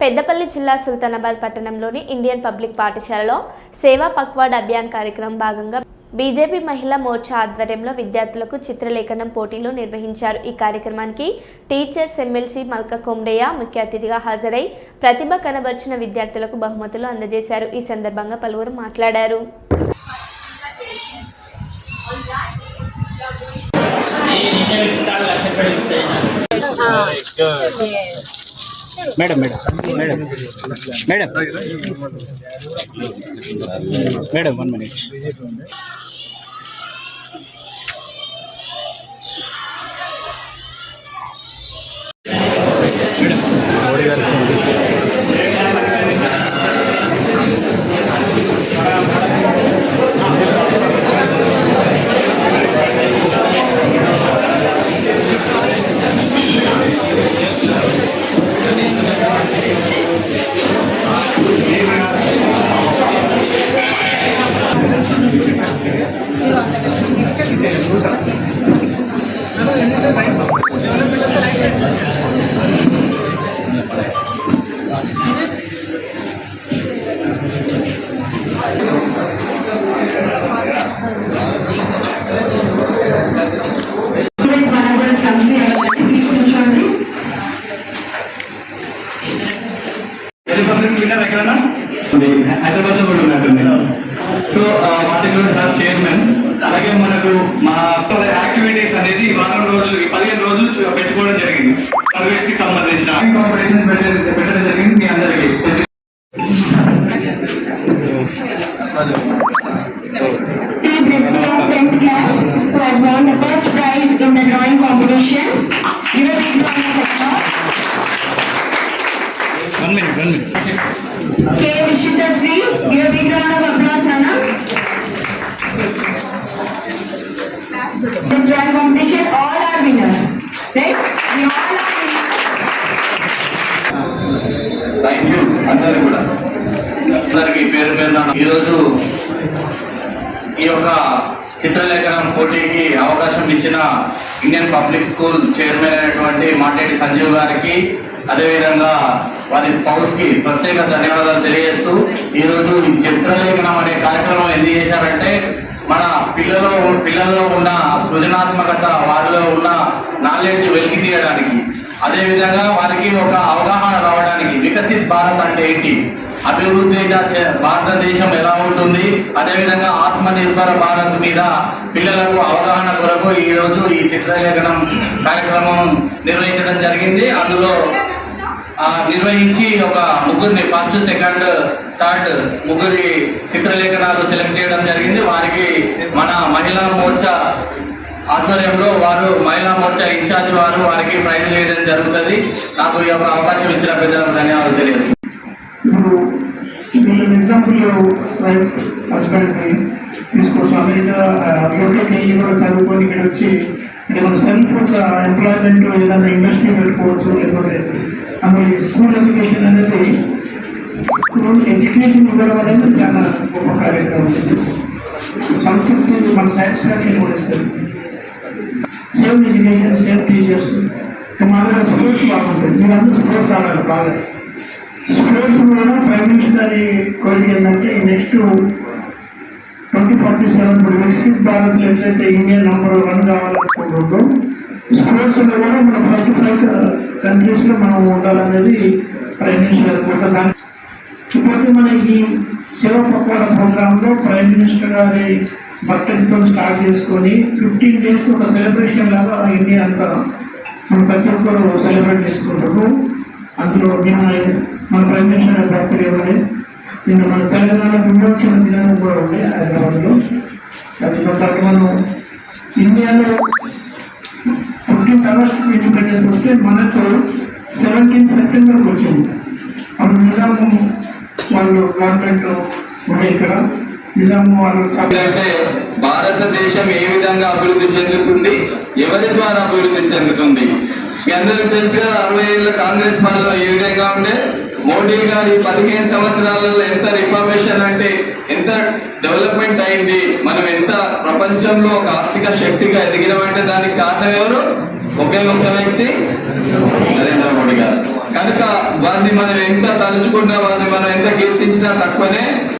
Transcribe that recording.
పెద్దపల్లి జిల్లా సుల్తానాబాద్ పట్టణంలోని Indian public పాఠశాలలో సేవా పక్వాడ్ అభియాన్ కార్యక్రమం భాగంగా బీజేపీ మహిళా మోర్చా ఆధ్వర్యంలో విద్యార్థులకు చిత్రలేఖనం పోటీలు నిర్వహించారు. ఈ కార్యక్రమానికి టీచర్స్ ఎమ్మెల్సీ మల్క కొమ్రయ్య ముఖ్య అతిథిగా హాజరై ప్రతిభ కనబర్చిన విద్యార్థులకు బహుమతులు అందజేశారు. ఈ సందర్భంగా పలువురు మాట్లాడారు. Madam madam madam madam madam one minute Hyderabad మనకు మా అక్క ఈరోజు ఈ యొక్క చిత్రలేఖనం పోటీకి అవకాశం ఇచ్చిన ఇండియన్ పబ్లిక్ స్కూల్ చైర్మన్ అయినటువంటి మాటేటి సంజీవ్ గారికి అదేవిధంగా వారి స్పౌస్కి ప్రత్యేక ధన్యవాదాలు తెలియజేస్తూ ఈరోజు ఈ చిత్రలేఖనం అనే కార్యక్రమం ఎందుకు చేశారంటే మన పిల్లలు పిల్లల్లో ఉన్న సృజనాత్మకత వారిలో ఉన్న నాలెడ్జ్ వెలికి తీయడానికి అదేవిధంగా వారికి ఒక అవగాహన రావడానికి వికసిత్ భారత్ అంటే ఏంటి? అభివృద్ధి చే- భారతదేశం ఎలా ఉంటుంది? అదేవిధంగా ఆత్మ నిర్భర భారత్ మీద పిల్లలకు అవగాహన కొరకు ఈ రోజు ఈ చిత్రలేఖనం కార్యక్రమం నిర్వహించడం జరిగింది. అందులో నిర్వహించి ఒక ముగ్గురిని ఫస్ట్ సెకండ్ థర్డ్ ముగ్గురి చిత్రలేఖనాలు సెలెక్ట్ చేయడం జరిగింది. వారికి మన మహిళా మోర్చా ఆధ్వర్యంలో వారు మహిళా మోర్చా ఇన్ఛార్జ్ వారు వారికి ప్రైజ్ చేయడం జరుగుతుంది. నాకు ఈ యొక్క అవకాశం ఇచ్చిన పెద్దలకు ధన్యవాదాలు తెలియదు వీళ్ళ ఎగ్జాంపుల్ వైఫ్ హస్బెండ్ని తీసుకోవచ్చు అమెరికా యూకేకి వెళ్ళి కూడా చదువుకొని ఇక్కడ వచ్చి అంటే మన సెల్ఫ్ ఒక ఎంప్లాయ్మెంట్ ఏదైనా ఇండస్ట్రీ పెట్టుకోవచ్చు లేకపోతే అందులో స్కూల్ ఎడ్యుకేషన్ అనేది స్కూల్ ఎడ్యుకేషన్ ఇవ్వడం అనేది చాలా గొప్ప కార్యక్రమం సంతృప్తి మన సాటిస్ఫాక్షన్ కూడా ఇస్తుంది సేమ్ ఎడ్యుకేషన్ సేమ్ టీచర్స్ మా దగ్గర స్పోర్ట్స్ బాగుంటుంది మీరందరూ స్పోర్ట్స్ ఆడాలి బాగా స్పోర్ట్స్ కూడా ప్రైమ్ మినిస్టర్ గారి కోరిక ఏంటంటే నెక్స్ట్ ట్వంటీ ఫార్టీ సెవెన్ ఇప్పుడు వికసిత్ భారత్ ఎట్లయితే ఇండియా నంబర్ వన్ కావాలనుకుంటుందో స్పోర్ట్స్లో కూడా మన ఫస్ట్ ఫైవ్ కంట్రీస్లో మనం ఉండాలనేది ప్రైమ్ మినిస్టర్ దాని ఇప్పటికీ మనకి సేవ పక్వాడ ప్రోగ్రాంలో ప్రైమ్ మినిస్టర్ గారి బర్త్డేతో స్టార్ట్ చేసుకొని ఫిఫ్టీన్ డేస్ ఒక సెలబ్రేషన్ లాగా ఇండియా అంతా మనం ప్రతి ఒక్కరు సెలబ్రేట్ చేసుకుంటారు అందులో నిన్న మన ప్రైమ్ మినిస్టర్ గారి నిన్న మన తెలంగాణ విమోచన దినం కూడా ఉంది హైదరాబాద్లో. అది మనం ఇండియాలో ఫిఫ్టీన్త్ ఆగస్ట్ ఇండిపెండెన్స్ వస్తే మనకు సెవెంటీన్ సెప్టెంబర్కి వచ్చింది. అప్పుడు నిజాము వాళ్ళు గవర్నమెంట్ ఉండే ఇక్కడ. నిజాము వాళ్ళు అంటే భారతదేశం ఏ విధంగా అభివృద్ధి చెందుతుంది ఎవరి ద్వారా అభివృద్ధి చెందుతుంది? మీ అందరికీ తెలుసు కదా అరవై ఏళ్ళ కాంగ్రెస్ పాలన ఏ విధంగా ఉండే మోడీ గారి పదిహేను సంవత్సరాలలో ఎంత రిఫార్మేషన్ అంటే ఎంత డెవలప్మెంట్ అయింది మనం ఎంత ప్రపంచంలో ఒక ఆర్థిక శక్తిగా ఎదిగినామంటే దానికి కారణం ఎవరు? ఒకే ఒక్క వ్యక్తి నరేంద్ర మోడీ గారు. కనుక వారిని మనం ఎంత తలుచుకున్నా వారిని మనం ఎంత కీర్తించినా తక్కువనే